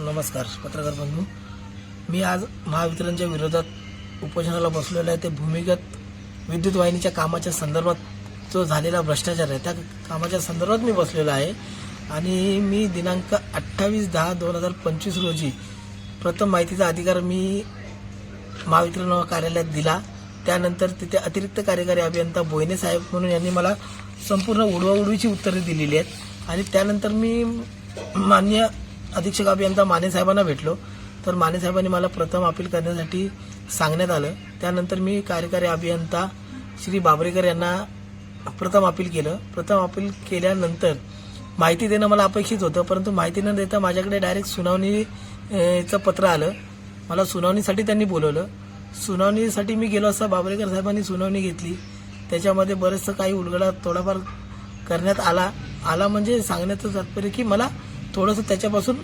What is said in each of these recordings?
नमस्कार पत्रकार बंधू. मी आज महावितरणच्या विरोधात उपोषणाला बसलेलो आहे. ते भूमिगत विद्युत वाहिनीच्या कामाच्या संदर्भात जो झालेला भ्रष्टाचार आहे त्या कामाच्या संदर्भात मी बसलेलो आहे. आणि मी दिनांक अठ्ठावीस दहा दोन हजार पंचवीस रोजी प्रथम माहितीचा अधिकार मी महावितरण कार्यालयात दिला. त्यानंतर तिथे अतिरिक्त कार्यकारी अभियंता बोयने साहेब म्हणून यांनी मला संपूर्ण उडवाउडवीची उत्तरे दिलेली आहेत. आणि त्यानंतर मी मान्य अधीक्षक अभियंता माने साहेबांना भेटलो. तर माने साहेबांनी मला प्रथम अपील करण्यासाठी सांगण्यात आलं. त्यानंतर मी कार्यकारी अभियंता श्री बाबरेकर यांना प्रथम अपील केलं. प्रथम अपील केल्यानंतर माहिती देणं मला अपेक्षित होतं परंतु माहिती न देता माझ्याकडे डायरेक्ट सुनावणीचं पत्र आलं. मला सुनावणीसाठी त्यांनी बोलवलं. सुनावणीसाठी मी गेलो असता बाबरेकर साहेबांनी सुनावणी घेतली. त्याच्यामध्ये बरंचसं काही उलगडा थोडाफार करण्यात आला. आला म्हणजे सांगण्याचं तात्पर्य की मला थोडंसं त्याच्यापासून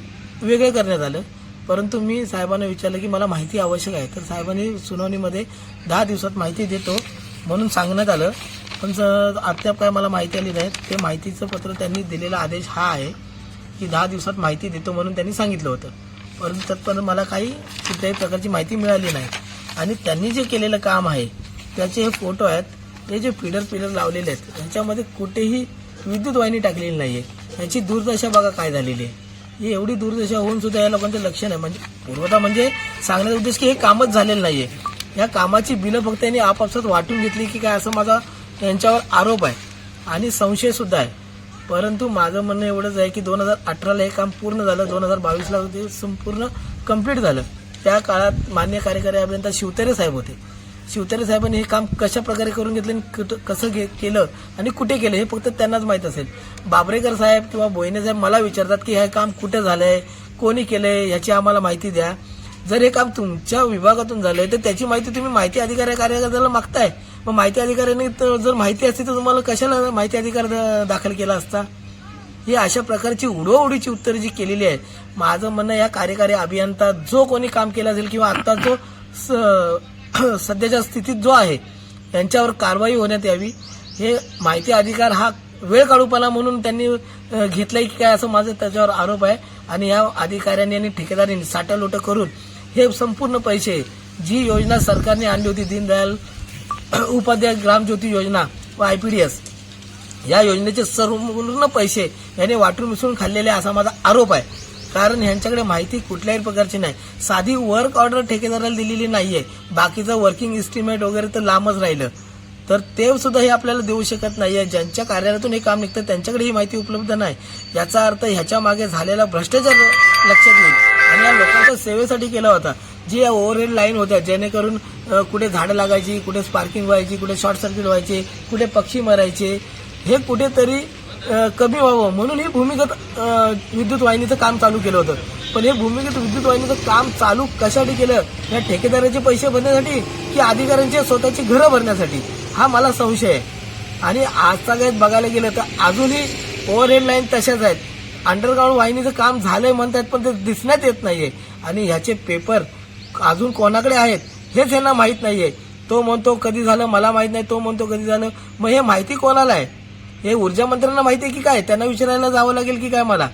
वेगळं करण्यात आलं. परंतु मी साहेबांना विचारलं की मला माहिती आवश्यक आहे. तर साहेबांनी सुनावणीमध्ये दहा दिवसात माहिती देतो म्हणून सांगण्यात आलं. पण अद्याप काय मला माहिती आली नाही ते माहितीचं पत्र त्यांनी दिलेला आदेश हा आहे की दहा दिवसात माहिती देतो म्हणून त्यांनी सांगितलं होतं. परंतु तत्पर्यंत मला काही कुठल्याही प्रकारची माहिती मिळाली नाही. आणि त्यांनी जे केलेलं काम आहे त्याचे हे फोटो आहेत हे जे पिलर पिलर लावलेले आहेत ह्याच्यामध्ये कुठेही विद्युत वाहिनी टाकलेली नाही आहे याची दुर्दशा बघा काय झालेली आहे. ही एवढी दुर्दशा होऊन सुद्धा या लोकांचं लक्ष नाही. म्हणजे पूर्वता म्हणजे सांगण्याचा उद्देश की हे कामच झालेलं नाहीये. या कामाची बिलं फक्त यांनी आपापसात वाटून घेतली की काय असं माझा यांच्यावर आरोप आहे. आणि संशय सुद्धा आहे. परंतु माझं म्हणणं एवढंच आहे की दोन हजार अठराला हे काम पूर्ण झालं. दोन हजार बावीसला ते संपूर्ण कंप्लीट झालं. त्या काळात मान्य कार्यकारी अभियंता शिवतरे साहेब होते. शिवतारे साहेबांनी हे काम कशा प्रकारे करून घेतलं आणि कुठं- कसं घे केलं आणि कुठे केलं हे फक्त त्यांनाच माहीत असेल. बाबरेकर साहेब किंवा बोईने साहेब मला विचारतात की हे काम कुठे झालंय? कोणी केलंय? याची आम्हाला माहिती द्या. जर हे काम तुमच्या विभागातून झालंय तर त्याची माहिती तुम्ही माहिती अधिकारी कार्यकर्त्याला मागताय. मग माहिती अधिकाऱ्यांनी तर जर माहिती असती तर तुम्हाला कशाला माहिती अधिकार द- दाखल केला असता? ही अशा प्रकारची उडवाउडीची उत्तरं जी केलेली आहे. माझं म्हणणं या कार्यकारी अभियंता जो कोणी काम केलं असेल किंवा आता जो स- सध्याच्या स्थितीत जो आहे यांच्यावर कारवाई होण्यात यावी. हे माहिती अधिकार हा वेळ काढूपणा म्हणून त्यांनी घेतलाय की काय असं माझं त्याच्यावर आरोप आहे. आणि या अधिकाऱ्यांनी आणि ठेकेदारांनी साठालोट करून हे संपूर्ण पैसे जी योजना सरकारने आणली होती दीनदयाल उपाध्याय ग्रामज्योती योजना व आयपीडीएस या योजनेचे सर्व पैसे याने वाटून मिसळून खाल्लेले असा माझा आरोप आहे. कारण ह्यांच्याकडे माहिती कुठल्याही प्रकारची नाही. साधी वर्क ऑर्डर ठेकेदाराला दिलेली नाहीये. बाकीचं वर्किंग इस्टिमेट वगैरे तर लांबच राहिलं. तर ते सुद्धा हे आपल्याला देऊ शकत नाही आहे ज्यांच्या कार्यालयातून हे काम निघतं त्यांच्याकडे ही माहिती उपलब्ध नाही. याचा अर्थ ह्याच्या मागे झालेला भ्रष्टाचार लक्षात येईल. आणि या लोकांच्या सेवेसाठी केला होता. जी या ओव्हरहेड लाईन होत्या जेणेकरून कुठे झाडं लागायची कुठे स्पार्किंग व्हायची कुठे शॉर्ट सर्किट व्हायचे कुठे पक्षी मरायचे हे कुठेतरी कमी व्हावं. म्हणून हे भूमिगत विद्युत वाहिनीचं काम चालू केलं होतं. पण हे भूमिगत विद्युत वाहिनीचं काम चालू कशासाठी केलं? या ठेकेदाराचे पैसे भरण्यासाठी की अधिकाऱ्यांचे स्वतःची घरं भरण्यासाठी? हा मला संशय आहे. आणि आजचा सगळ्यात बघायला गेलं तर अजूनही ओव्हरहेड लाईन तशाच आहेत. अंडरग्राऊंड वाहिनीचं काम झालंय म्हणतात पण ते दिसण्यात येत नाहीये. आणि ह्याचे पेपर अजून कोणाकडे आहेत हेच यांना माहीत नाहीये. तो म्हणतो कधी झालं? मला माहीत नाही. तो म्हणतो कधी झालं? मग हे माहिती कोणाला आहे? हे ऊर्जा मंत्र्यांना माहिती आहे की काय? त्यांना विचारायला जावं लागेल की काय मला?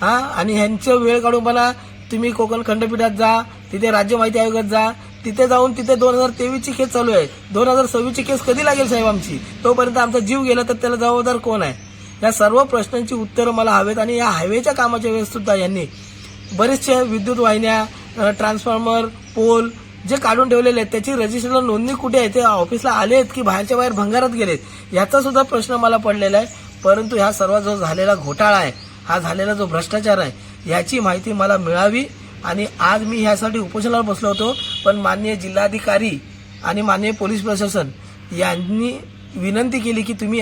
हा? आणि ह्यांचं वेळ काढून मला तुम्ही कोकण खंडपीठात जा तिथे राज्य माहिती आयोगात जा. तिथे जाऊन तिथे दोन हजार तेवीसची केस चालू आहे. दोन हजार सव्वीसची केस कधी लागेल साहेब आमची? तोपर्यंत आमचा जीव गेला तर त्याला जबाबदार कोण आहे? या सर्व प्रश्नांची उत्तरं मला हवेत आणि या हायवेच्या कामाच्या वेळेस सुद्धा यांनी बरेचशा विद्युत वाहिन्या ट्रान्सफॉर्मर पोल जे काढून ठेवलेले आहेत त्याची रजिस्टरला नोंदणी कुठे आहे ते ऑफिसला आले आहेत की बाहेरच्या बाहेर भंगारात गेलेत याचा सुद्धा प्रश्न मला पडलेला आहे. परंतु ह्या सर्व जो झालेला घोटाळा आहे हा झालेला जो भ्रष्टाचार आहे याची माहिती मला मिळावी आणि आज मी ह्यासाठी उपोषणावर बसलो होतो. पण माननीय जिल्हाधिकारी आणि माननीय पोलीस प्रशासन यांनी विनंती केली की तुम्ही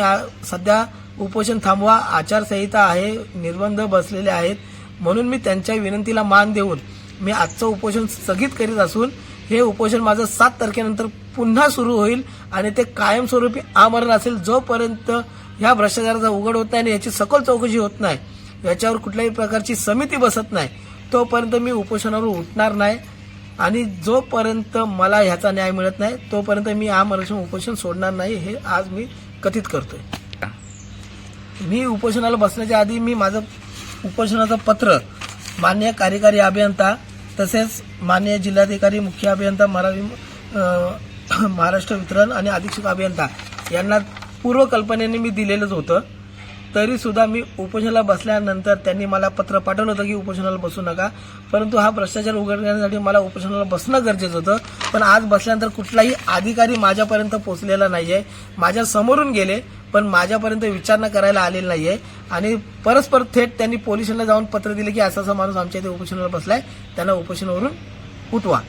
सध्या उपोषण थांबवा आचारसंहिता आहे निर्बंध बसलेले आहेत. म्हणून मी त्यांच्या विनंतीला मान देऊन मी आजचं उपोषण स्थगित करीत असून हे उपोषण माझं सात तारखेनंतर पुन्हा सुरू होईल आणि ते कायमस्वरूपी आमरण असेल जोपर्यंत ह्या भ्रष्टाचाराचा उघड होत नाही आणि याची सखोल चौकशी होत नाही. याच्यावर कुठल्याही प्रकारची समिती बसत नाही. तोपर्यंत मी उपोषणावर उठणार नाही आणि जोपर्यंत मला ह्याचा न्याय मिळत नाही तोपर्यंत मी आमरण उपोषण सोडणार नाही हे आज मी कथित करतोय. मी उपोषणाला बसण्याच्या आधी मी माझं उपोषणाचं पत्र मान्य कार्यकारी अभियंता तसेच मान्य जिल्हाधिकारी मुख्य अभियंता मराठी महाराष्ट्र वितरण आणि अधीक्षक अभियंता यांना पूर्वकल्पनेने मी दिलेलंच होतं. तरी सुद्धा मी उपोषणाला बसल्यानंतर त्यांनी मला पत्र पाठवलं होतं की उपोषणाला बसू नका. परंतु हा भ्रष्टाचार उघडण्यासाठी मला उपोषणाला बसणं गरजेचं होतं. पण आज बसल्यानंतर कुठलाही अधिकारी माझ्यापर्यंत पोहोचलेला आहे माझ्या समोरून गेले पण माझ्यापर्यंत विचारणा करायला आलेली नाही आहे आणि परस्पर थेट त्यांनी पोलिसांना जाऊन पत्र दिले की असा असा माणूस आमच्या इथे उपोषणाला बसलाय. त्यांना उपोषणावरून उठवा.